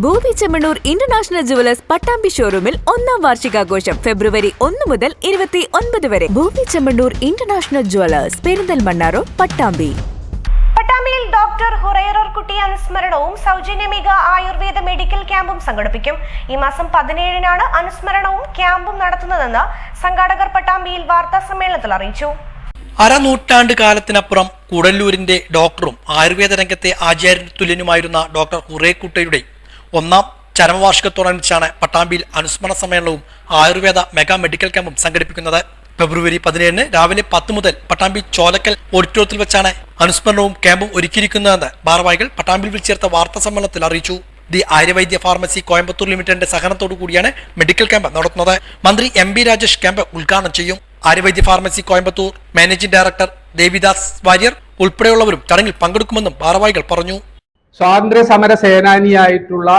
ഭൂമി Chemmanur international jewellers Pattambi ഷോറൂമിൽ ഒന്നാം വാർഷികാഘോഷം ഫെബ്രുവരി ഒന്ന് മുതൽ ഇരുപത്തി ഒൻപത് വരെ. ഭൂമി Chemmanur International Jewellers Perinthalmanna road Pattambi. പട്ടാമ്പിയിൽ doctor ഹുറൈറർ കുട്ടി അനുസ്മരണവും സൗജന്യമിക ആയുർവേദ മെഡിക്കൽ ക്യാമ്പും സംഘടിപ്പിക്കും. ഈ മാസം പതിനേഴിനാണ് അനുസ്മരണവും ക്യാമ്പും നടത്തുന്നതെന്ന് സംഘാടകർ പട്ടാമ്പിയിൽ വാർത്താ സമ്മേളനത്തിൽ അറിയിച്ചു. അരനൂറ്റാണ്ട് കാലത്തിനപ്പുറം കുടല്ലൂരിന്റെ ഡോക്ടറും ആയുർവേദ രംഗത്തെ ആചാര്യ തുല്യനുമായിരുന്ന ഡോക്ടർ ഹുറേക്കുട്ടയുടെ ഒന്നാം ചരമവാർഷികത്തോടനുബന്ധിച്ചാണ് പട്ടാമ്പിയിൽ അനുസ്മരണ സമ്മേളനവും ആയുർവേദ മെഗാ മെഡിക്കൽ ക്യാമ്പും സംഘടിപ്പിക്കുന്നത്. ഫെബ്രുവരി പതിനേഴിന് രാവിലെ പത്ത് മുതൽ പട്ടാമ്പി ചോലക്കൽ ഓഡിറ്റോറിയത്തിൽ വെച്ചാണ് അനുസ്മരണവും ക്യാമ്പും ഒരുക്കിയിരിക്കുന്നതെന്ന് ഭാരവാഹികൾ പട്ടാമ്പിയിൽ വിളിച്ചേർത്ത വാർത്താ സമ്മേളനത്തിൽ അറിയിച്ചു. ദി ആര്യവൈദ്യ ഫാർമസി കോയമ്പത്തൂർ ലിമിറ്റഡിന്റെ സഹകരണത്തോടു കൂടിയാണ് മെഡിക്കൽ ക്യാമ്പ് നടത്തുന്നത്. മന്ത്രി എം ബി രാജേഷ് ക്യാമ്പ് ഉദ്ഘാടനം ചെയ്യും. Arya Vaidya pharmacy Coimbatore managing director Devidas Warrier ഉൾപ്പെടെയുള്ളവരും ചടങ്ങിൽ പങ്കെടുക്കുമെന്നും ഭാരവാഹികൾ പറഞ്ഞു. സ്വാതന്ത്ര്യ സമര സേനാനിയായിട്ടുള്ള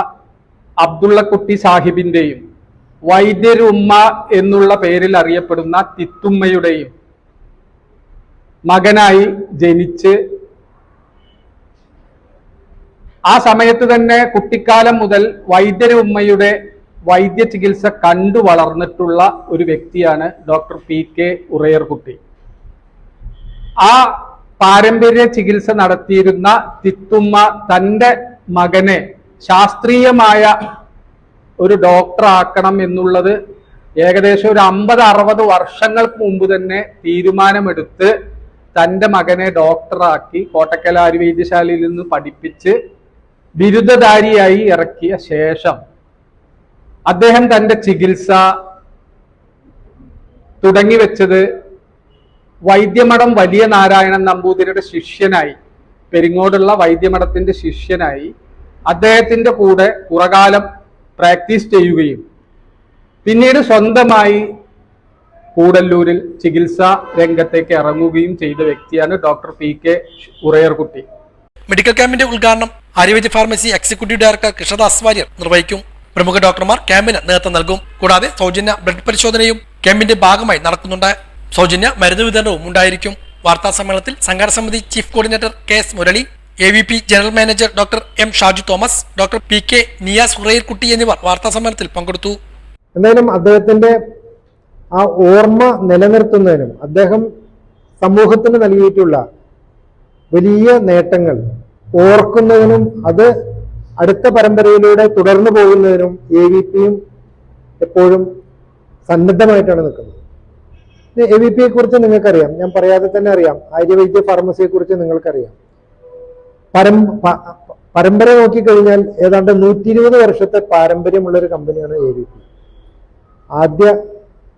അബ്ദുള്ളക്കുട്ടി സാഹിബിന്റെയും വൈദ്യരുമ്മ എന്നുള്ള പേരിൽ അറിയപ്പെടുന്ന തിത്തുമ്മയുടെയും മകനായി ജനിച്ച് ആ സമയത്ത് തന്നെ കുട്ടിക്കാലം മുതൽ വൈദ്യരുമ്മയുടെ വൈദ്യ ചികിത്സ കണ്ടു വളർന്നിട്ടുള്ള ഒരു വ്യക്തിയാണ് ഡോക്ടർ പി കെ ഉറയർകുട്ടി. ആ പാരമ്പര്യ ചികിത്സ നടത്തിയിരുന്ന തിത്തുമ്മ തന്റെ മകനെ ശാസ്ത്രീയമായ ഒരു ഡോക്ടർ ആക്കണം എന്നുള്ളത് ഏകദേശം ഒരു അമ്പത് അറുപത് വർഷങ്ങൾക്ക് മുമ്പ് തന്നെ തീരുമാനമെടുത്ത് തന്റെ മകനെ ഡോക്ടറാക്കി കോട്ടക്കൽ ആയുർവേദ്യശാലയിൽ നിന്ന് പഠിപ്പിച്ച് ബിരുദധാരിയായി ഇറക്കിയ ശേഷം അദ്ദേഹം തന്റെ ചികിത്സ തുടങ്ങി വെച്ചത് വൈദ്യമഠം വലിയ നാരായണൻ നമ്പൂതിരിയുടെ ശിഷ്യനായി പെരിങ്ങോടുള്ള വൈദ്യമഠത്തിന്റെ ശിഷ്യനായി അദ്ദേഹത്തിന്റെ കൂടെ കുറകാലം പ്രാക്ടീസ് ചെയ്യുകയും പിന്നീട് സ്വന്തമായി കൂടല്ലൂരിൽ ചികിത്സാ രംഗത്തേക്ക് ഇറങ്ങുകയും ചെയ്ത വ്യക്തിയാണ് doctor P K Urayarkutty. Medical ക്യാമ്പിന്റെ ഉദ്ഘാടനം Arya Vaidya pharmacy executive director Krishnadas Warrier നിർവഹിക്കും. പ്രമുഖ ഡോക്ടർമാർ ക്യാമ്പിന് നേതൃത്വം നൽകും. കൂടാതെ സൗജന്യ ബ്ലഡ് പരിശോധനയും ക്യാമ്പിന്റെ ഭാഗമായി നടക്കുന്നുണ്ട്. സൗജന്യ മരുന്ന് വിതരണവും ഉണ്ടായിരിക്കും. വാർത്താ സമ്മേളനത്തിൽ സംഘാട സമിതി chief coordinator K S Murali A V P general manager doctor M Shaju Thomas doctor P K Niyas Hurairkutty എന്നിവർ വാർത്താ സമ്മേളനത്തിൽ പങ്കെടുത്തു. എന്തായാലും അദ്ദേഹത്തിന്റെ ആ ഓർമ്മ നിലനിർത്തുന്നതിനും അദ്ദേഹം സമൂഹത്തിന് നൽകിയിട്ടുള്ള വലിയ നേട്ടങ്ങൾ ഓർക്കുന്നതിനും അത് അടുത്ത പരമ്പരയിലൂടെ തുടർന്നു പോകുന്നതിനും എ വി പിയും എപ്പോഴും സന്നദ്ധമായിട്ടാണ് നിൽക്കുന്നത്. എ വി പിയെ കുറിച്ച് നിങ്ങൾക്കറിയാം. ഞാൻ പറയാതെ തന്നെ അറിയാം. ആര്യവൈദ്യ ഫാർമസിയെ കുറിച്ച് നിങ്ങൾക്കറിയാം. പരം പരമ്പര നോക്കിക്കഴിഞ്ഞാൽ ഏതാണ്ട് നൂറ്റി ഇരുപത് വർഷത്തെ പാരമ്പര്യമുള്ള ഒരു കമ്പനിയാണ് എ വി പി ആദ്യ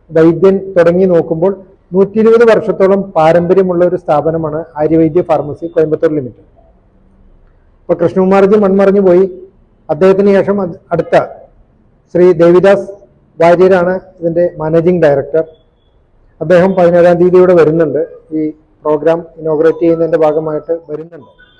വൈദ്യൻ തുടങ്ങി നോക്കുമ്പോൾ നൂറ്റി ഇരുപത് വർഷത്തോളം പാരമ്പര്യമുള്ള ഒരു സ്ഥാപനമാണ് ആര്യവൈദ്യ ഫാർമസി കോയമ്പത്തൂർ ലിമിറ്റഡ്. ഇപ്പൊ കൃഷ്ണകുമാർജി മൺമറിഞ്ഞു പോയി. അദ്ദേഹത്തിന് ശേഷം അടുത്ത ശ്രീ ദേവിദാസ് വാര്യരാണ് ഇതിന്റെ മാനേജിംഗ് ഡയറക്ടർ. അദ്ദേഹം പതിനേഴാം തീയതിയോടെ വരുന്നുണ്ട്. ഈ പ്രോഗ്രാം ഇനോഗ്രേറ്റ് ചെയ്യുന്നതിന്റെ ഭാഗമായിട്ട് വരുന്നുണ്ട്.